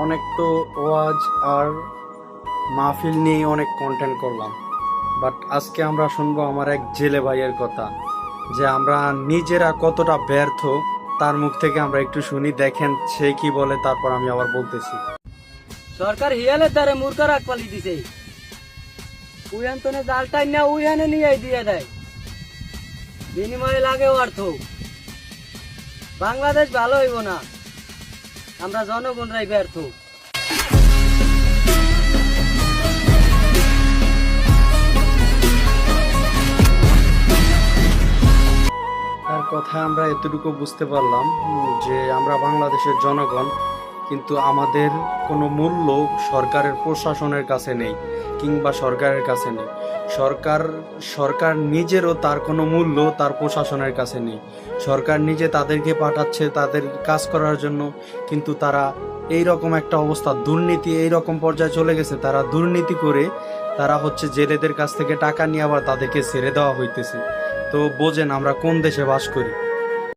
অনেক তো ওয়াজ আর মাহফিল নিয়ে অনেক কন্টেন্ট করলাম। বাট আজকে আমরা শুনব আমার এক জেলে ভাইয়ের কথা, যে আমরা নিজেরা কতটা ব্যর্থ তার মুখ থেকে আমরা একটু শুনি, দেখেন সে কি বলে, তারপর আমি আবার বলতেছি। সরকার হিয়ালের দ্বারে মূর্খ রাখ পালি দিছে। উইহান তো জালটাই না উইহানে নিয়ে দিয়ে দেয়। বিনিময়ে লাগে অর্থ। বাংলাদেশ ভালো হইব না। আমরা জনগণরাই ব্যর্থ। তার কথা আমরা এতটুকু বুঝতে পারলাম যে আমরা বাংলাদেশের জনগণ। কিন্তু আমাদের কোনো মূল্য সরকারের, প্রশাসনের কাছে নেই কিংবা সরকারের কাছে নেই। সরকার সরকার নিজেরও তার কোনো মূল্য তার প্রশাসনের কাছে নেই। সরকার নিজে তাদেরকে পাঠাচ্ছে, তাদের কাজ করার জন্য, কিন্তু তারা এই রকম একটা অবস্থা, দুর্নীতি এই রকম পর্যায়ে চলে গেছে, তারা দুর্নীতি করে তারা হচ্ছে জেলেদের কাছ থেকে টাকা নিয়ে আবার তাদেরকে ছেড়ে দেওয়া হইতেছে। তো বোঝেন আমরা কোন দেশে বাস করি।